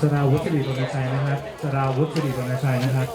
สราวุฒิสิริรณชัยนะครับสราวุฒิสิริรณชัยนะครับ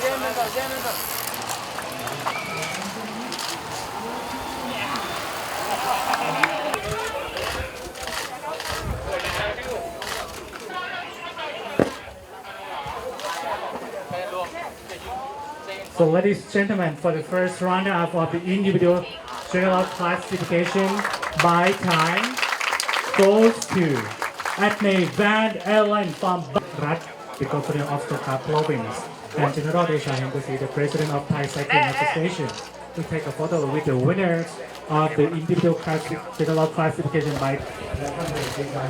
재면서 재면서 So ladies and gentlemen, for the first round-up of the individual general classification by time goes to Acme Van Allen from Rat, the governor of the province, and General Desha Hengkusi, the president of Thai Cycling Association, to take a photo with the winners of the individual classi- general classification by และท่านเอกชาย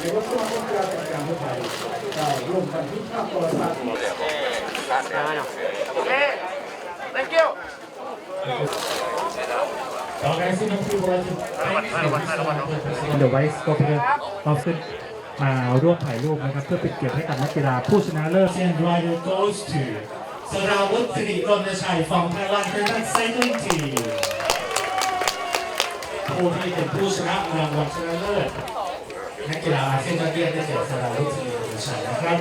ในวัฒนธรรมการเมืองไทยได้ร่วมกันที่ภาพโทรทัศน์ Organizing of people like the Vice Governor of the มาร่วมถ่ายรูปนะครับ เพื่อเป็นเกียรติให้กับนักกีฬาผู้ชนะเลิศ And rider goes to สราวุฒิสิริรณชัย from Thailand Thailand Cycling Team ผู้ที่เป็นผู้ชนะรางวัลชนะเลิศนักกีฬาอาเซียนยอดเยี่ยมได้แก่สราวุฒิสิริรณชัยนะครับ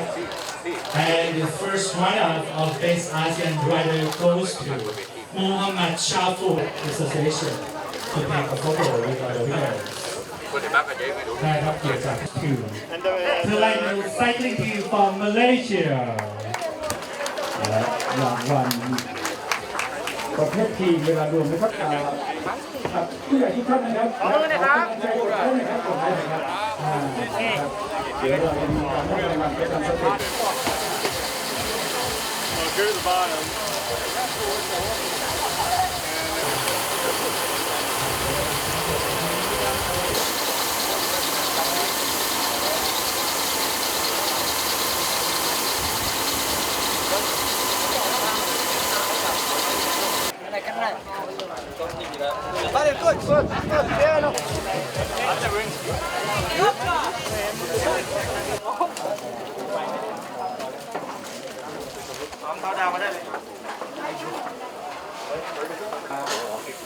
And the first runner-up of Best ASEAN Rider goes to Muhammad Shafu Association to take a photo with the winners. ได้รับเกียรติจากทีม Thailand Cycling Team from Malaysia และรางวัลประเภททีมเวลารวมนะครับอ่าครับผู้ใหญ่ทุกท่านนะครับขอบคุณนะครับขอบคุณนะครับขอบ เดี๋ยวเราจะมีการให้รางวัลประจำสเตจ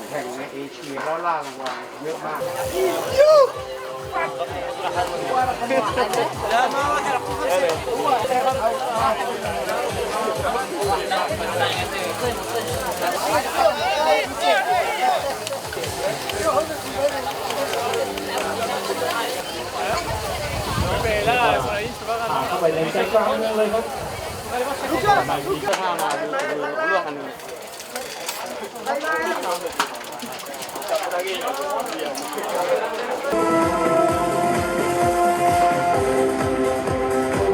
แข่งในเอเชียแล้วล่ารางวัลเยอะมาก เข้าไปในใจกลางเมืองเลยครับ ถ้ามาดูเรื่องอันนี้ 拜拜。